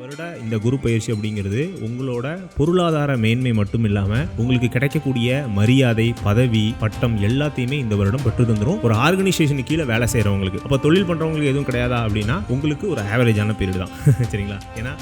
வருட இந்த குரு பயிற்சி அப்படிங்கிறது உங்களோட பொருளாதார மேன்மை மட்டும் இல்லாமல் உங்களுக்கு கிடைக்கக்கூடிய மரியாதை பதவி பட்டம் எல்லாத்தையுமே இந்த வருடம் பெற்று தந்துடும் ஒரு ஆர்கனைசேஷன் கீழே வேலை செய்கிறவங்களுக்கு அப்போ தொழில் பண்ணுறவங்களுக்கு எதுவும் கிடையாதா அப்படின்னா உங்களுக்கு ஒரு ஆவரேஜான பீரியட் தான். சரிங்களா? ஏன்னா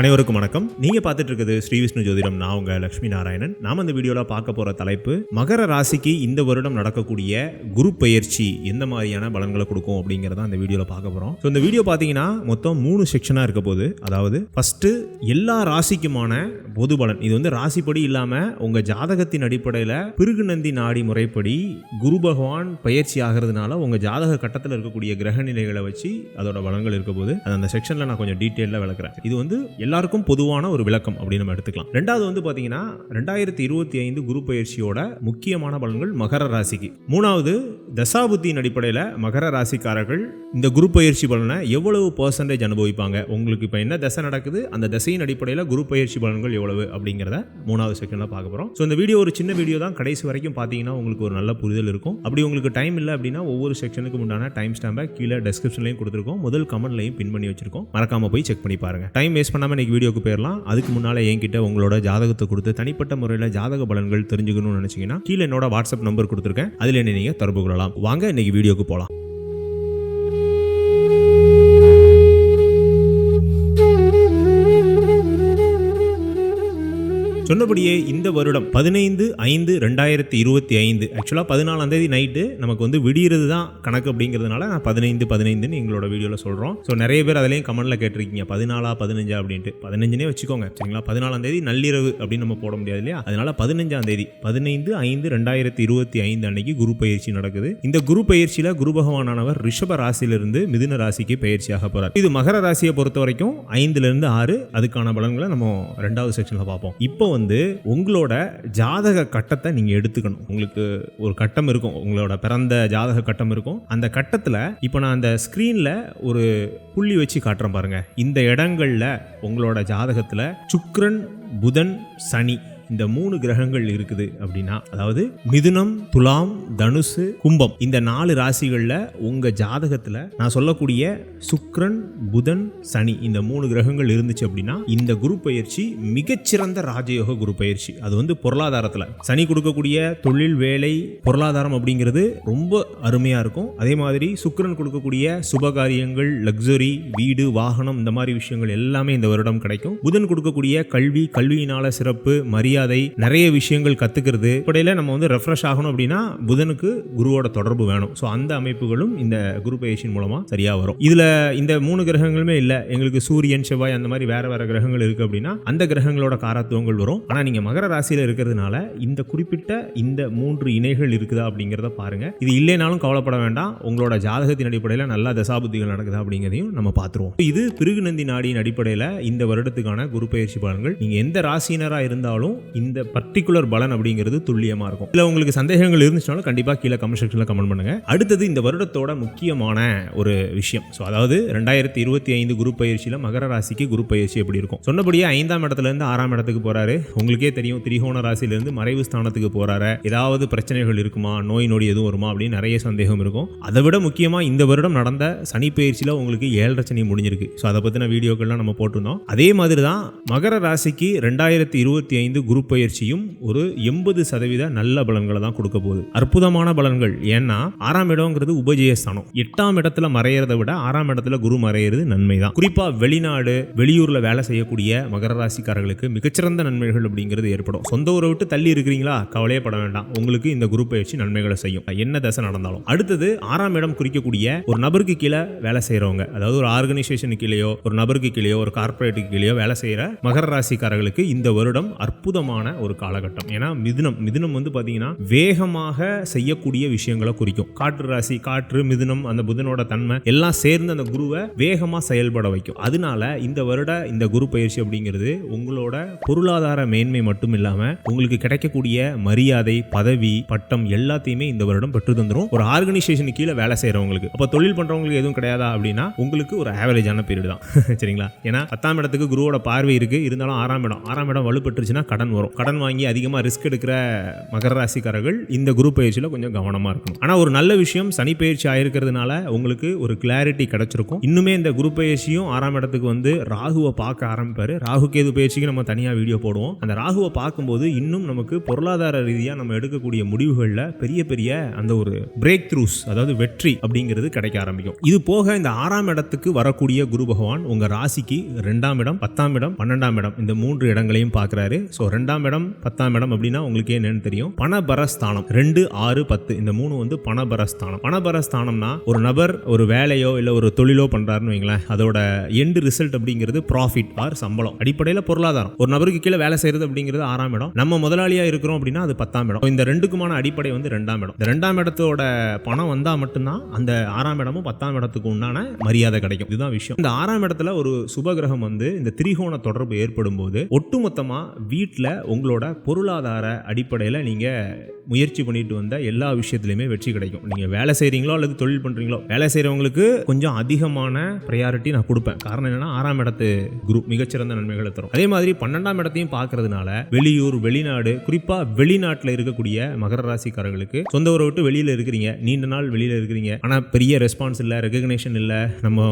அனைவருக்கும் வணக்கம். நீங்க பார்த்துட்டு இருக்குது ஸ்ரீ விஷ்ணு ஜோதிடம். நான் உங்க லட்சுமி நாராயணன். நாம இந்த வீடியோல பார்க்க போற தலைப்பு மகர ராசிக்கு இந்த வருடம் நடக்கக்கூடிய குரு பயிற்சி எந்த மாதிரியான பலன்களை கொடுக்கும் அப்படிங்கறத அந்த வீடியோல பார்க்க போறோம். ஸோ இந்த வீடியோ பார்த்தீங்கன்னா மொத்தம் மூணு செக்ஷனா இருக்க போகுது. அதாவது ஃபர்ஸ்ட் எல்லா ராசிக்குமான பொது பலன் இது வந்து ராசிப்படி இல்லாம உங்க ஜாதகத்தின் அடிப்படையில் பிருகுநந்தி நாடி முறைப்படி குரு பகவான் பயிற்சி ஆகிறதுனால உங்க ஜாதக கட்டத்தில் இருக்கக்கூடிய கிரக நிலைகளை வச்சு அதோட பலன்கள் இருக்க போது அது அந்த செக்ஷன்ல நான் கொஞ்சம் டீட்டெயிலாக விளக்குறேன். இது வந்து எல்லாருக்கும் பொதுவான ஒரு விளக்கம் அப்படின்னு நம்ம எடுத்துக்கலாம். ரெண்டாவது வந்து பாத்தீங்கன்னா ரெண்டாயிரத்தி இருபத்தி ஐந்து குரு பயிற்சியோட முக்கியமான பலன்கள் மகர ராசிக்கு. மூணாவது தசாபுத்தியின் அடிப்படையில் மகர ராசிக்காரர்கள் இந்த குரு பயிற்சி பலனை எவ்வளவு பர்சன்டேஜ் அனுபவிப்பாங்க? உங்களுக்கு இப்போ என்ன தசை நடக்குது அந்த திசையின் அடிப்படையில் குரு பயிற்சி பலன்கள் எவ்வளவு அப்படிங்கிறத மூணாவது செக்ஷனில் பார்க்க போகிறோம் ஸோ இந்த வீடியோ ஒரு சின்ன வீடியோ தான். கடைசி வரைக்கும் பார்த்தீங்கன்னா உங்களுக்கு ஒரு நல்ல புரிதல் இருக்கும். அப்படி உங்களுக்கு டைம் இல்லை அப்படின்னா ஒவ்வொரு செக்ஷனுக்கு உண்டான டைம் ஸ்டாம்பை கீழே டெஸ்கிரிப்ஷன்லையும் கொடுத்துருக்கோம். முதல் கமெண்ட்லையும் பின் பண்ணி வச்சிருக்கோம். மறக்காம போய் செக் பண்ணி பாருங்க. டைம் வேஸ்ட் பண்ணாமல் இன்னைக்கு வீடியோக்கு போயிடலாம். அதுக்கு முன்னால் என்கிட்ட உங்களோட ஜாதகத்தை கொடுத்து தனிப்பட்ட முறையில் ஜாதக பலன்கள் தெரிஞ்சுக்கணும்னு நினச்சிங்கன்னா கீழே என்னோட வாட்ஸ்அப் நம்பர் கொடுத்துருக்கேன். அதில் என்ன நீங்கள் தொடர்பு கொள்ளலாம். வாங்க இன்னைக்கு வீடியோக்கு போகலாம் சொன்னபடியே இந்த வருடம் பதினைந்து ஐந்து ரெண்டாயிரத்தி இருபத்தி ஐந்து. ஆக்சுவலாக பதினாலாம் தேதி நைட்டு நமக்கு வந்து விடியறது தான் கணக்கு அப்படிங்கிறதுனால நான் பதினைந்து பதினைந்துன்னு எங்களோட வீடியோவில் சொல்கிறோம் ஸோ நிறைய பேர் அதிலையும் கமெண்ட்டில் கேட்டிருக்கீங்க. பதினாலா பதினஞ்சா அப்படின்ட்டு. பதினஞ்சுனே வச்சுக்கோங்க. சரிங்களா? பதினாலாம் தேதி நள்ளிரவு அப்படின்னு நம்ம போட முடியாது இல்லையா? அதனால பதினஞ்சாம் தேதி பதினைந்து ஐந்து ரெண்டாயிரத்தி இருபத்தி ஐந்து அன்னைக்கு குரு பயிற்சி நடக்குது. இந்த குரு பயிற்சியில் குரு பகவானவர் ரிஷப ராசியிலிருந்து மிதுன ராசிக்கு பயிற்சியாக போகிறார் இது மகர ராசியை பொறுத்த வரைக்கும் ஐந்துலேருந்து ஆறு அதுக்கான பலன்களை நம்ம ரெண்டாவது செக்ஷனில் பார்ப்போம். இப்போ வந்து வந்து உங்களோட ஜாதக கட்டத்தை நீங்க எடுத்துக்கணும். உங்களுக்கு ஒரு கட்டம் இருக்கும். உங்களோட பிறந்த ஜாதக கட்டம் இருக்கும். அந்த கட்டத்தில் இப்போ நான் அந்த ஸ்க்ரீனில் ஒரு புள்ளி வச்சு காட்டுறேன் பாருங்க. இந்த இடங்கள்ல உங்களோட ஜாதகத்தில் சுக்ரன் புதன் சனி இந்த மூணு கிரகங்கள் இருக்குது அப்படின்னா அதாவது மிதுனம் துலாம் தனுசு கும்பம். இந்த நாலு ராசிகளில் உங்க ஜாதகத்தில் நான் சொல்லக்கூடிய சுக்ரன் புதன் சனி இந்த மூணு கிரகங்கள் இருந்துச்சு அப்படின்னா இந்த குரு பயிற்சி மிகச்சிறந்த ராஜயோக குரு பயிற்சி. அது வந்து பொருளாதாரத்தில். சனி கொடுக்கக்கூடிய தொழில் வேலை பொருளாதாரம் அப்படிங்கிறது ரொம்ப அருமையா இருக்கும். அதே மாதிரி சுக்ரன் கொடுக்கக்கூடிய சுபகாரியங்கள் லக்ஸரி வீடு வாகனம் இந்த மாதிரி விஷயங்கள் எல்லாமே இந்த வருடம் கிடைக்கும். புதன் கொடுக்கக்கூடிய கல்வி கல்வியினால சிறப்பு மரியாதை மரியாதை நிறைய விஷயங்கள் கத்துக்கிறது. இப்படையில நம்ம வந்து ரெஃப்ரெஷ் ஆகணும் அப்படின்னா புதனுக்கு குருவோட தொடர்பு வேணும். ஸோ அந்த அமைப்புகளும் இந்த குரு பயிற்சியின் மூலமா சரியா வரும். இதுல இந்த மூணு கிரகங்களுமே இல்லை. எங்களுக்கு சூரியன் செவ்வாய் அந்த மாதிரி வேற வேற கிரகங்கள் இருக்கு அப்படின்னா அந்த கிரகங்களோட காரத்துவங்கள் வரும். ஆனா நீங்க மகர ராசியில இருக்கிறதுனால இந்த குறிப்பிட்ட இந்த மூன்று இணைகள் இருக்குதா அப்படிங்கிறத பாருங்க. இது இல்லைனாலும் கவலைப்பட வேண்டாம். உங்களோட ஜாதகத்தின் அடிப்படையில் நல்ல தசாபுத்திகள் நடக்குதா அப்படிங்கிறதையும் நம்ம பார்த்துருவோம் இது பிருகுநந்தி நாடியின் அடிப்படையில் இந்த வருடத்துக்கான குரு பயிற்சி பலன்கள். நீங்க எந்த ராசினரா இருந்தாலும் இந்த பர்டிகுலர் பலன் அப்படிங்கிறது துல்லியமாக இருக்கும். இல்லை உங்களுக்கு சந்தேகங்கள் இருந்துச்சுனாலும் கண்டிப்பாக கீழே கமெண்ட் செக்ஷனில் கமெண்ட் பண்ணுங்கள் அடுத்தது இந்த வருடத்தோட முக்கியமான ஒரு விஷயம். ஸோ அதாவது ரெண்டாயிரத்தி இருபத்தி ஐந்து குரு பயிற்சியில் மகர ராசிக்கு குரு பயிற்சி எப்படி இருக்கும்? சொன்னபடியே ஐந்தாம் இடத்துல இருந்து ஆறாம் இடத்துக்கு போறாரு. உங்களுக்கே தெரியும் திரிகோண ராசியிலிருந்து மறைவு ஸ்தானத்துக்கு போகிறாரு ஏதாவது பிரச்சனைகள் இருக்குமா? நோய் நொடி எதுவும் வருமா? அப்படின்னு நிறைய சந்தேகம் இருக்கும். அதை விட முக்கியமாக இந்த வருடம் நடந்த சனி பயிற்சியில் உங்களுக்கு ஏழரை சனி முடிஞ்சிருக்கு. ஸோ அதை பற்றின வீடியோக்கள்லாம் நம்ம போட்டிருந்தோம். அதே மாதிரி தான் மகர ராசிக்கு ரெண்டாயிரத்தி இருபத்தி ஐந்து குரு பயிற்சியும் ஒரு எண்பது சதவீத நல்ல பலன்களை தான் கொடுக்க போகுது. அற்புதமான பலன்கள். ஏன்னா ஆறாம் இடம்ங்கிறது உபஜயஸ்தானம். எட்டாம் இடத்துல மறையறதை விட ஆறாம் இடத்துல குரு மறையிறது நன்மை தான். குறிப்பா வெளிநாடு வெளியூர்ல வேலை செய்யக்கூடிய மகர ராசிக்காரர்களுக்கு மிகச்சிறந்த நன்மைகள் அப்படிங்கிறது ஏற்படும். சொந்த ஊரை விட்டு தள்ளி இருக்கிறீங்களா? கவலையே பட வேண்டாம். உங்களுக்கு இந்த குரு பயிற்சி நன்மைகளை செய்யும். என்ன தசை நடந்தாலும். அடுத்தது ஆறாம் இடம் குறிக்கக்கூடிய ஒரு நபருக்கு கீழே வேலை செய்யறவங்க. அதாவது ஒரு ஆர்கனைசேஷனுக்கு கீழேயோ ஒரு நபருக்கு கீழேயோ ஒரு கார்பரேட்டுக்கு கீழேயோ வேலை செய்யற மகர ராசிக்காரர்களுக்கு இந்த வருடம் அற்புதம் அற்புதமான ஒரு காலகட்டம். ஏன்னா மிதுனம் மிதுனம் வந்து பார்த்தீங்கன்னா வேகமாக செய்யக்கூடிய விஷயங்களை குறிக்கும். காற்று ராசி காற்று மிதுனம் அந்த புதனோட தன்மை எல்லாம் சேர்ந்து அந்த குருவை வேகமாக செயல்பட வைக்கும். அதனால இந்த வருட இந்த குரு பயிற்சி அப்படிங்கிறது உங்களோட பொருளாதார மேன்மை மட்டும் இல்லாமல் உங்களுக்கு கிடைக்கக்கூடிய மரியாதை பதவி பட்டம் எல்லாத்தையுமே இந்த வருடம் பெற்று தந்துடும் ஒரு ஆர்கனைசேஷனுக்கு கீழே வேலை செய்கிறவங்களுக்கு அப்போ தொழில் பண்ணுறவங்களுக்கு எதுவும் கிடையாதா அப்படின்னா உங்களுக்கு ஒரு ஆவரேஜான பீரியட் தான். சரிங்களா? ஏன்னா பத்தாம் இடத்துக்கு குருவோட பார்வை இருக்கு. இருந்தாலும் ஆறாம் இடம். ஆறாம் இடம் வலுப்பட்டுருச்சுன்னா கடன் வரும். கடன் வாங்கி அதிகமாக ரிஸ்க் எடுக்கிற மகர ராசிக்காரர்கள் இந்த குரு பயிற்சியில் கொஞ்சம் கவனமாக இருக்கணும். ஆனால் ஒரு நல்ல விஷயம் சனி பயிற்சி ஆயிருக்கிறதுனால உங்களுக்கு ஒரு கிளாரிட்டி கிடைச்சிருக்கும். இன்னுமே இந்த குரு பயிற்சியும் ஆறாம் இடத்துக்கு வந்து ராகுவை பார்க்க ஆரம்பிப்பார். ராகு கேது பயிற்சிக்கு நம்ம தனியாக வீடியோ போடுவோம். அந்த ராகுவை பார்க்கும்போது இன்னும் நமக்கு பொருளாதார ரீதியாக நம்ம எடுக்கக்கூடிய முடிவுகளில் பெரிய பெரிய அந்த ஒரு பிரேக் த்ரூஸ் அதாவது வெற்றி அப்படிங்கிறது கிடைக்க ஆரம்பிக்கும். இது போக இந்த ஆறாம் இடத்துக்கு வரக்கூடிய குரு பகவான் உங்கள் ராசிக்கு ரெண்டாம் இடம் பத்தாம் இடம் பன்னெண்டாம் இடம் இந்த மூன்று இடங்களையும் பார்க்குறாரு. ஸோ ரெண்டாம் இடம் பத்தாம் இடம் அப்படின்னா உங்களுக்கு என்னன்னு தெரியும். பணபரஸ்தானம். ரெண்டு ஆறு பத்து. இந்த மூணு வந்து பணபரஸ்தானம். பணபரஸ்தானம்னா ஒரு நபர் ஒரு வேலையோ இல்லை ஒரு தொழிலோ பண்றாருன்னு வைங்களேன். அதோட எண்டு ரிசல்ட் அப்படிங்கிறது ப்ராஃபிட் ஆர் சம்பளம். அடிப்படையில் பொருளாதாரம். ஒரு நபருக்கு கீழே வேலை செய்யறது அப்படிங்கிறது ஆறாம் இடம். நம்ம முதலாளியா இருக்கிறோம் அப்படின்னா அது பத்தாம் இடம். இந்த ரெண்டுக்குமான அடிப்படை வந்து ரெண்டாம் இடம். இந்த ரெண்டாம் இடத்தோட பணம் வந்தால் மட்டும்தான் அந்த ஆறாம் இடமும் பத்தாம் இடத்துக்கு உண்டான மரியாதை கிடைக்கும். இதுதான் விஷயம். இந்த ஆறாம் இடத்துல ஒரு சுபகிரகம் வந்து இந்த திரிகோண தொடர்பு ஏற்படும் போது ஒட்டுமொத்தமாக வீட்டில் உங்களோட பொருளாதார அடிப்படையில் நீங்கள் முயற்சி பண்ணிட்டு வந்த எல்லா விஷயத்துலையுமே வெற்றி கிடைக்கும். நீங்கள் வேலை செய்கிறீங்களோ அல்லது தொழில் பண்ணுறீங்களோ வேலை செய்கிறவங்களுக்கு கொஞ்சம் அதிகமான ப்ரையாரிட்டி நான் கொடுப்பேன். காரணம் என்னன்னா ஆறாம் இடத்து குரூப் மிகச்சிறந்த நன்மைகளை தரும். அதே மாதிரி பன்னெண்டாம் இடத்தையும் பார்க்கறதுனால வெளியூர் வெளிநாடு குறிப்பாக வெளிநாட்டில் இருக்கக்கூடிய மகர ராசிக்காரர்களுக்கு சொந்த ஊரை விட்டு வெளியில் இருக்கிறீங்க நீண்ட நாள் வெளியில் இருக்கிறீங்க ஆனால் பெரிய ரெஸ்பான்ஸ் இல்லை ரெகக்னேஷன் இல்லை நம்ம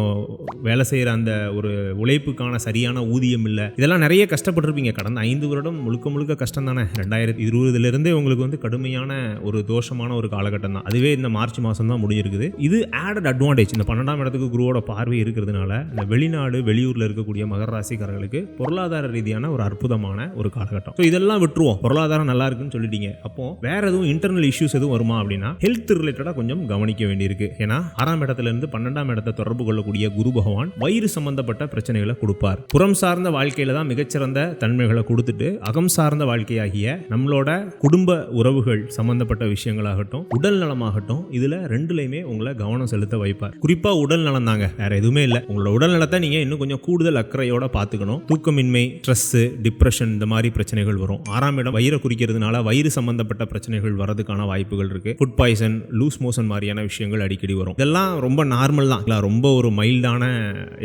வேலை செய்கிற அந்த ஒரு உழைப்புக்கான சரியான ஊதியம் இல்லை இதெல்லாம் நிறைய கஷ்டப்பட்டிருப்பீங்க. கடந்த ஐந்து வருடம் முழுக்க முழுக்க கஷ்டம் தானே ரெண்டாயிரத்தி இருபதுலேருந்தே உங்களுக்கு வந்து கடும் கடுமையான ஒரு தோஷமான ஒரு காலகட்டம் தான். அதுவே இந்த மார்ச் மாதம் தான் முடிஞ்சிருக்குது. இது ஆடட் அட்வான்டேஜ் இந்த பன்னெண்டாம் இடத்துக்கு குருவோட பார்வை இருக்கிறதுனால இந்த வெளிநாடு வெளியூரில் இருக்கக்கூடிய மகர ராசிக்காரர்களுக்கு பொருளாதார ரீதியான ஒரு அற்புதமான ஒரு காலகட்டம். ஸோ இதெல்லாம் விட்டுருவோம். பொருளாதாரம் நல்லா இருக்குன்னு சொல்லிட்டீங்க. அப்போ வேற எதுவும் இன்டர்னல் இஷ்யூஸ் எதுவும் வருமா அப்படின்னா ஹெல்த் ரிலேட்டடாக கொஞ்சம் கவனிக்க வேண்டியிருக்கு. ஏன்னா ஆறாம் இடத்துல இருந்து பன்னெண்டாம் இடத்தை தொடர்பு கொள்ளக்கூடிய குரு பகவான் வயிறு சம்பந்தப்பட்ட பிரச்சனைகளை கொடுப்பார். புறம் சார்ந்த வாழ்க்கையில தான் மிகச்சிறந்த தன்மைகளை கொடுத்துட்டு அகம் சார்ந்த வாழ்க்கையாகிய நம்மளோட குடும்ப உறவுகள் சம்பந்தப்பட்ட விஷயங்களாகட்டும் உடல் நலமாகட்டும் இதுல ரெண்டுலையுமே உங்களை கவனம் செலுத்த வைப்பார். குறிப்பா உடல் நலம் தாங்க வேற எதுவுமே இல்லை. உங்களோட உடல் நலத்தை நீங்க இன்னும் கொஞ்சம் கூடுதல் அக்கறையோட பார்த்துக்கணும். தூக்கமின்மை ஸ்ட்ரெஸ் டிப்ரெஷன் இந்த மாதிரி பிரச்சனைகள் வரும். ஆறாம் இடம் வயிறை குறிக்கிறதுனால வயிறு சம்பந்தப்பட்ட பிரச்சனைகள் வரதுக்கான வாய்ப்புகள் இருக்கு. ஃபுட் பாய்சன் லூஸ் மோஷன் மாதிரியான விஷயங்கள் அடிக்கடி வரும். இதெல்லாம் ரொம்ப நார்மல் தான். ரொம்ப ஒரு மைல்டான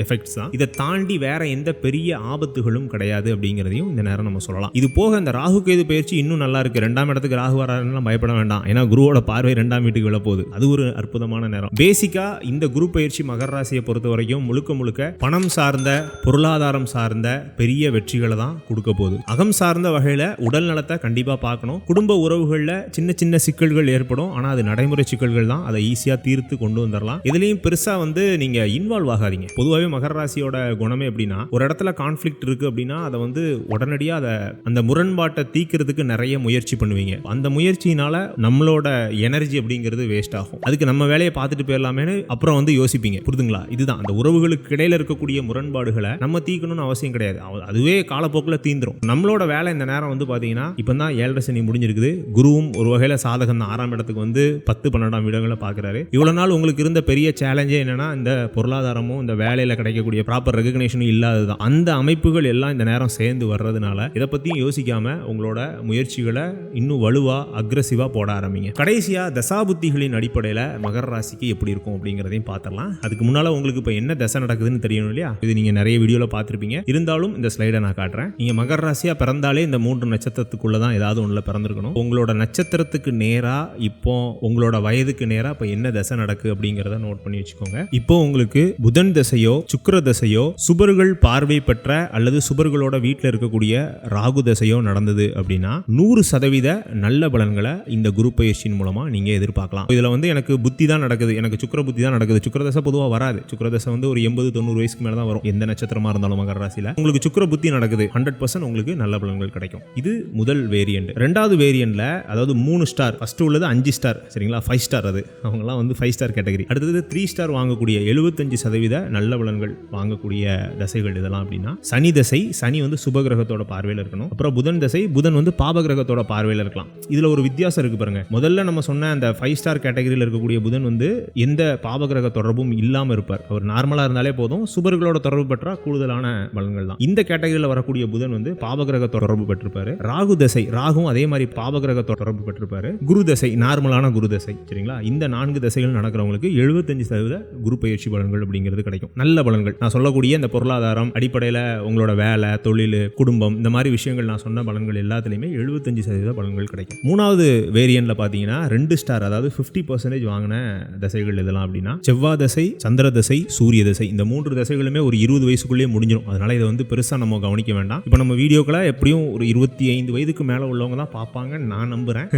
எஃபெக்ட்ஸ் தான். இதை தாண்டி வேற எந்த பெரிய ஆபத்துகளும் கிடையாது அப்படிங்கிறதையும் இந்த நேரம் நம்ம சொல்லலாம். இது போக இந்த ராகு கேது பயிற்சி இன்னும் நல்லா இருக்கு. ரெண்டாம் இடத்துக்கு ராகு வராருன்னா பயப்பட வேண்டாம். ஏன்னா குருவோட பார்வை ரெண்டாம் வீட்டுக்கு விழ போகுது. அது ஒரு அற்புதமான நேரம். பேசிக்கா இந்த குரு பயிற்சி மகர ராசியை பொறுத்த வரைக்கும் முழுக்க முழுக்க பணம் சார்ந்த பொருளாதாரம் சார்ந்த பெரிய வெற்றிகளை தான் கொடுக்க போகுது. அகம் சார்ந்த வகையில உடல் நலத்தை கண்டிப்பா பார்க்கணும். குடும்ப உறவுகளில் சின்ன சின்ன சிக்கல்கள் ஏற்படும். ஆனால் அது நடைமுறை சிக்கல்கள் தான். அதை ஈஸியாக தீர்த்து கொண்டு வந்துடலாம் இதுலேயும் பெருசாக வந்து நீங்கள் இன்வால்வ் ஆகாதீங்க. பொதுவாகவே மகர ராசியோட குணமே எப்படின்னா ஒரு இடத்துல கான்ஃப்ளிக்ட் இருக்குது அப்படின்னா அதை வந்து உடனடியாக அதை அந்த முரண்பாட்டை தீர்க்கிறதுக்கு நிறைய முயற்சி பண்ணுவீங்க. அந்த முயற்சி முயற்சியினால நம்மளோட எனர்ஜி அப்படிங்கிறது வேஸ்ட் ஆகும். அதுக்கு நம்ம வேலையை பார்த்துட்டு போயிடலாமேனு அப்புறம் வந்து யோசிப்பீங்க. புரிதுங்களா? இதுதான். அந்த உறவுகளுக்கு இடையில இருக்கக்கூடிய முரண்பாடுகளை நம்ம தீக்கணும்னு அவசியம் கிடையாது. அதுவே காலப்போக்கில் தீந்துரும். நம்மளோட வேலை இந்த நேரம் வந்து பார்த்தீங்கன்னா இப்போ தான் ஏழரை சனி முடிஞ்சிருக்குது. குருவும் ஒரு வகையில் சாதகம் தான். ஆறாம் இடத்துக்கு வந்து பத்து பன்னெண்டாம் இடங்களை பார்க்குறாரு இவ்வளோ நாள் உங்களுக்கு இருந்த பெரிய சேலஞ்சே என்னன்னா இந்த பொருளாதாரமும் இந்த வேலையில் கிடைக்கக்கூடிய ப்ராப்பர் ரெகக்னேஷனும் இல்லாததான் அந்த அமைப்புகள் எல்லாம் இந்த நேரம் சேர்ந்து வர்றதுனால இதை பற்றியும் யோசிக்காம உங்களோட முயற்சிகளை இன்னும் வலுவாக அக்ரஸிவாக போட ஆரம்பிங்க. கடைசியாக தசாபுத்திகளின் அடிப்படையில் மகர ராசிக்கு எப்படி இருக்கும் அப்படிங்கிறதையும் பார்த்துடலாம் அதுக்கு முன்னால் உங்களுக்கு இப்போ என்ன தசை நடக்குதுன்னு தெரியணும் இல்லையா? இது நீங்கள் நிறைய வீடியோவில் பார்த்துருப்பீங்க இருந்தாலும் இந்த ஸ்லைடை நான் காட்டுறேன். நீங்கள் மகர ராசியாக பிறந்தாலே இந்த மூன்று நட்சத்திரத்துக்குள்ளே தான் ஏதாவது ஒன்றில் பிறந்திருக்கணும். உங்களோட நட்சத்திரத்துக்கு நேராக இப்போ உங்களோட வயதுக்கு நேராக இப்போ என்ன தசை நடக்கு அப்படிங்கிறத நோட் பண்ணி வச்சுக்கோங்க. இப்போ உங்களுக்கு புதன் தசையோ சுக்கர தசையோ சுபர்கள் பார்வை பெற்ற அல்லது சுபர்களோட வீட்டில் இருக்கக்கூடிய ராகு தசையோ நடந்தது அப்படின்னா நூறு சதவீத நல்ல பலன் பலன்களை இந்த குரு பயிற்சியின் மூலமாக நீங்க எதிர்பார்க்கலாம். இதில் வந்து எனக்கு புத்தி தான் நடக்குது. எனக்கு சுக்கர புத்தி தான் நடக்குது. சுக்கரதசை பொதுவாக வராது. சுக்கரதசை வந்து ஒரு எண்பது தொண்ணூறு வயசுக்கு மேல தான் வரும். எந்த நட்சத்திரமா இருந்தாலும் மகர ராசியில். உங்களுக்கு சுக்கர புத்தி நடக்குது. ஹண்ட்ரட் பர்சன்ட் உங்களுக்கு நல்ல பலன்கள் கிடைக்கும். இது முதல் வேரியன்ட் ரெண்டாவது வேரியன்ட்ல அதாவது மூணு ஸ்டார் ஃபர்ஸ்ட் உள்ளது அஞ்சு ஸ்டார் சரிங்களா? ஃபைவ் ஸ்டார் அது. அவங்கலாம் வந்து ஃபைவ் ஸ்டார் கேட்டகரி அடுத்தது த்ரீ ஸ்டார் வாங்கக்கூடிய எழுபத்தஞ்சு சதவீத நல்ல பலன்கள் வாங்கக்கூடிய தசைகள் இதெல்லாம் அப்படின்னா சனி தசை சனி வந்து சுபகிரகத்தோட பார்வையில் இருக்கணும். அப்புறம் புதன் தசை புதன் வந்து பாபகிரகத்தோட பார்வையில் இருக்கலாம். இதுல இதுல ஒரு வித்தியாசம் இருக்கு பாருங்க. முதல்ல நம்ம சொன்ன அந்த ஃபைவ் ஸ்டார் கேட்டகரியில் இருக்கக்கூடிய புதன் வந்து எந்த பாவகிரக தொடர்பும் இல்லாமல் இருப்பார். அவர் நார்மலா இருந்தாலே போதும் சுபர்களோட தொடர்பு பெற்றா கூடுதலான பலன்கள் தான். இந்த கேட்டகரியில் வரக்கூடிய புதன் வந்து பாவகிரக தொடர்பு பெற்றிருப்பாரு. ராகு தசை ராகும் அதே மாதிரி பாவகிரக தொடர்பு பெற்றிருப்பாரு. குரு தசை நார்மலான குரு தசை சரிங்களா? இந்த நான்கு தசைகள் நடக்கிறவங்களுக்கு எழுபத்தஞ்சு சதவீத குரு பயிற்சி பலன்கள் அப்படிங்கிறது கிடைக்கும். நல்ல பலன்கள். நான் சொல்லக்கூடிய இந்த பொருளாதாரம் அடிப்படையில் உங்களோட வேலை தொழில் குடும்பம் இந்த மாதிரி விஷயங்கள் நான் சொன்ன பலன்கள் எல்லாத்துலேயுமே எழுபத்தஞ்சு சதவீத பலன்கள் கிடைக்கும். மூணாவது வேரியன்ட்ல பார்த்தீங்கன்னா ரெண்டு ஸ்டார் அதாவது ஃபிஃப்டி பர்சன்டேஜ் வாங்கின தசைகள் இதெல்லாம் அப்படின்னா செவ்வாய் தசை சந்திர தசை சூரிய தசை. இந்த மூன்று தசைகளுமே ஒரு இருபது வயசுக்குள்ளேயே முடிஞ்சிடும் அதனால இதை வந்து பெருசாக நம்ம கவனிக்க வேண்டாம். இப்போ நம்ம வீடியோக்களை எப்படியும் ஒரு இருபத்தி ஐந்து வயதுக்கு மேலே உள்ளவங்க தான் பார்ப்பாங்க நான் நம்புகிறேன்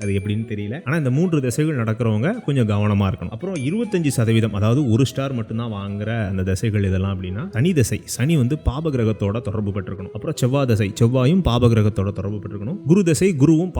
அது எப்படின்னு தெரியல. ஆனால் இந்த மூன்று தசைகள் நடக்கிறவங்க கொஞ்சம் கவனமாக இருக்கணும். அப்புறம் இருபத்தஞ்சு சதவீதம் அதாவது ஒரு ஸ்டார் மட்டும்தான் வாங்குற அந்த தசைகள் இதெல்லாம் அப்படின்னா சனி தசை. சனி வந்து பாப கிரகத்தோட தொடர்பு பெற்றிருக்கணும். அப்புறம் செவ்வாய் தசை செவ்வாயும் பாபகிரகத்தோட தொடர்பு பெற்றிருக்கணும். குரு தசை குருவும்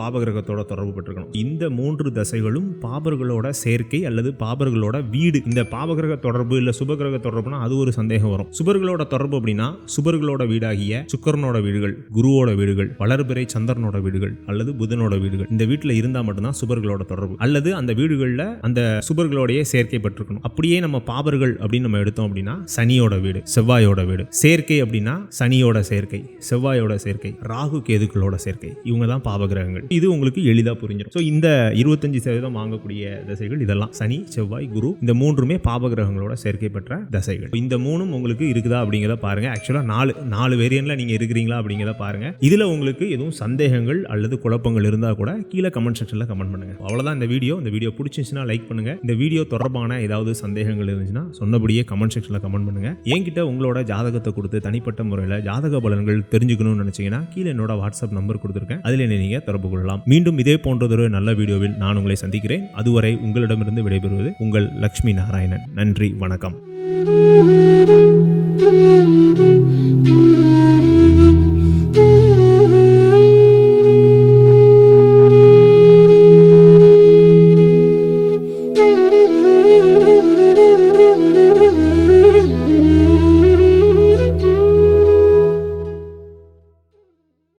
உலகத்தோட தொடர்பு பெற்றிருக்கணும். இந்த மூன்று தசைகளும் பாபர்களோட சேர்க்கை அல்லது பாபர்களோட வீடு. இந்த பாபகிரக தொடர்பு இல்லை சுபகிரக தொடர்புனா அது ஒரு சந்தேகம் வரும். சுபர்களோட தொடர்பு அப்படின்னா சுபர்களோட வீடாகிய சுக்கரனோட வீடுகள் குருவோட வீடுகள் வளர்பிறை சந்திரனோட வீடுகள் அல்லது புதனோட வீடுகள். இந்த வீட்டில் இருந்தால் மட்டும்தான் சுபர்களோட தொடர்பு. அல்லது அந்த வீடுகளில் அந்த சுபர்களோடைய சேர்க்கை பெற்றிருக்கணும். அப்படியே நம்ம பாபர்கள் அப்படின்னு நம்ம எடுத்தோம் அப்படின்னா சனியோட வீடு செவ்வாயோட வீடு. சேர்க்கை அப்படின்னா சனியோட சேர்க்கை செவ்வாயோட சேர்க்கை ராகு கேதுக்களோட சேர்க்கை. இவங்க தான் பாபகிரகங்கள் இது உங்களுக்கு எளிதாக புரிஞ்சிடும் ஸோ இந்த இருபத்தஞ்சு சதவீதம் வாங்கக்கூடிய தசைகள் இதெல்லாம். சனி செவ்வாய் குரு இந்த மூன்றுமே பாபகிரகங்களோட சேர்க்கை பெற்ற தசைகள். இந்த மூணும் உங்களுக்கு இருக்குதா அப்படிங்கிறத பாருங்க. ஆக்சுவலாக நாலு நாலு வேரியன்ல நீங்க இருக்கிறீங்களா அப்படிங்கிறத பாருங்க. இதுல உங்களுக்கு எதுவும் சந்தேகங்கள் அல்லது குழப்பங்கள் இருந்தால் கூட கீழே கமெண்ட் செக்ஷன்ல கமெண்ட் பண்ணுங்க. அவ்வளோதான் இந்த வீடியோ. இந்த வீடியோ பிடிச்சிருந்துச்சுன்னா லைக் பண்ணுங்க. இந்த வீடியோ தொடர்பான ஏதாவது சந்தேகங்கள் இருந்துச்சுன்னா சொன்னபடியே கமெண்ட் செக்ஷன்ல கமெண்ட் பண்ணுங்க. என்கிட்ட உங்களோட ஜாதகத்தை கொடுத்து தனிப்பட்ட முறையில் ஜாதக பலன்கள் தெரிஞ்சுக்கணும்னு நினைச்சீங்கன்னா கீழே என்னோட வாட்ஸ்அப் நம்பர் கொடுத்துருக்கேன். அதில் என்ன நீங்க தொடர்பு கொள்ளலாம். மீண்டும் இதே போன்றதொரு நல்ல வீடியோவில் நான் உங்களை சந்திக்கிறேன் அதுவரை உங்களிடமிருந்து விடைபெறுவது உங்கள் லக்ஷ்மி நாராயணன் நன்றி வணக்கம் Thank you.